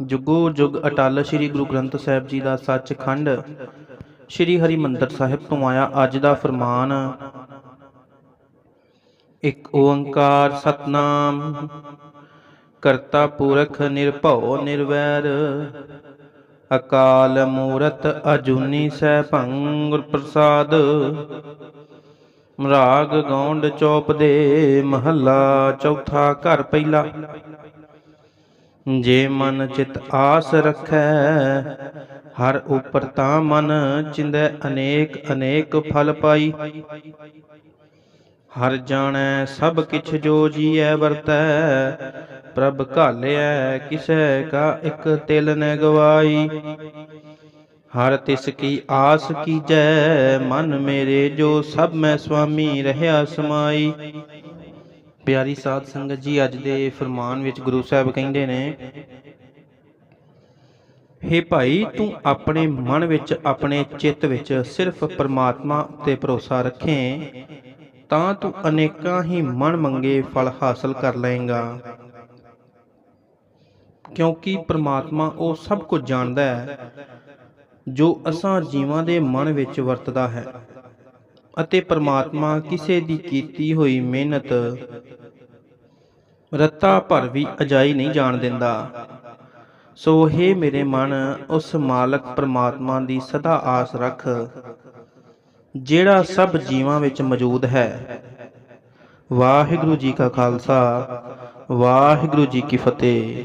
ਜੁਗੋ ਜੁਗ ਅਟਲ ਸ੍ਰੀ ਗੁਰੂ ਗ੍ਰੰਥ ਸਾਹਿਬ ਜੀ ਦਾ ਸੱਚਖੰਡ ਸ੍ਰੀ ਹਰਿਮੰਦਰ ਸਾਹਿਬ ਤੋਂ ਆਇਆ ਅੱਜ ਦਾ ਫਰਮਾਨ। ਇੱਕ ਓੰਕਾਰ ਸਤਨਾਮ, ਕਰਤਾ ਪੁਰਖ ਨਿਰਭਉ ਨਿਰਵੈਰ, ਅਕਾਲ ਮੂਰਤ ਅਜੂਨੀ ਸੈਭੰ ਗੁਰ ਪ੍ਰਸਾਦ, ਰਾਗ ਗੌਂਡ ਚੌਪ ਦੇ ਮਹੱਲਾ ਚੌਥਾ ਘਰ ਪਹਿਲਾ। ਜੇ ਮਨ ਚਿਤ ਆਸ ਰੱਖੈ, ਹਰ ਉਪਰ ਤਾਂ ਮਨ ਚਿੰਦੈ, ਅਨੇਕ ਅਨੇਕ ਫਲ ਪਾਈ। ਹਰ ਜਾਣੈ, ਸਭ ਕਿਛ ਜੋ ਜੀਐ ਵਰਤੈ, ਪ੍ਰਭ ਘਾਲਿਐ, ਕਿਸੈ ਕਾ ਇੱਕ ਤਿਲ ਨ ਗਵਾਈ। ਹਰ ਤਿਸ ਕੀ ਆਸ ਕੀਜੈ, ਮਨ ਮੇਰੇ ਜੋ ਸਭ ਮੈਂ ਸੁਆਮੀ, ਰਹਿਆ ਸਮਾਈ। ਪਿਆਰੀ ਸਾਧ ਸੰਗਤ ਜੀ, ਅੱਜ ਦੇ ਫਰਮਾਨ ਵਿੱਚ ਗੁਰੂ ਸਾਹਿਬ ਕਹਿੰਦੇ ਨੇ, ਹੇ ਭਾਈ, ਤੂੰ ਆਪਣੇ ਮਨ ਵਿੱਚ, ਆਪਣੇ ਚਿੱਤ ਵਿੱਚ ਸਿਰਫ ਪਰਮਾਤਮਾ ਉੱਤੇ ਭਰੋਸਾ ਰੱਖੇ, ਤਾਂ ਤੂੰ ਅਨੇਕਾਂ ਹੀ ਮਨ ਮੰਗੇ ਫਲ ਹਾਸਲ ਕਰ ਲਏਗਾ। ਕਿਉਂਕਿ ਪਰਮਾਤਮਾ ਉਹ ਸਭ ਕੁਝ ਜਾਣਦਾ ਹੈ, ਜੋ ਅਸਾਂ ਜੀਵਾਂ ਦੇ ਮਨ ਵਿੱਚ ਵਰਤਦਾ ਹੈ। ਅਤੇ ਪਰਮਾਤਮਾ ਕਿਸੇ ਦੀ ਕੀਤੀ ਹੋਈ ਮਿਹਨਤ ਰੱਤਾ ਭਰ ਵੀ ਅਜਾਈ ਨਹੀਂ ਜਾਣ ਦਿੰਦਾ। ਸੋ ਹੈ ਮੇਰੇ ਮਨ, ਉਸ ਮਾਲਕ ਪਰਮਾਤਮਾ ਦੀ ਸਦਾ ਆਸ ਰੱਖ, ਜਿਹੜਾ ਸਭ ਜੀਵਾਂ ਵਿੱਚ ਮੌਜੂਦ ਹੈ। ਵਾਹਿਗੁਰੂ ਜੀ ਕਾ ਖਾਲਸਾ, ਵਾਹਿਗੁਰੂ ਜੀ ਕੀ ਫਤਿਹ।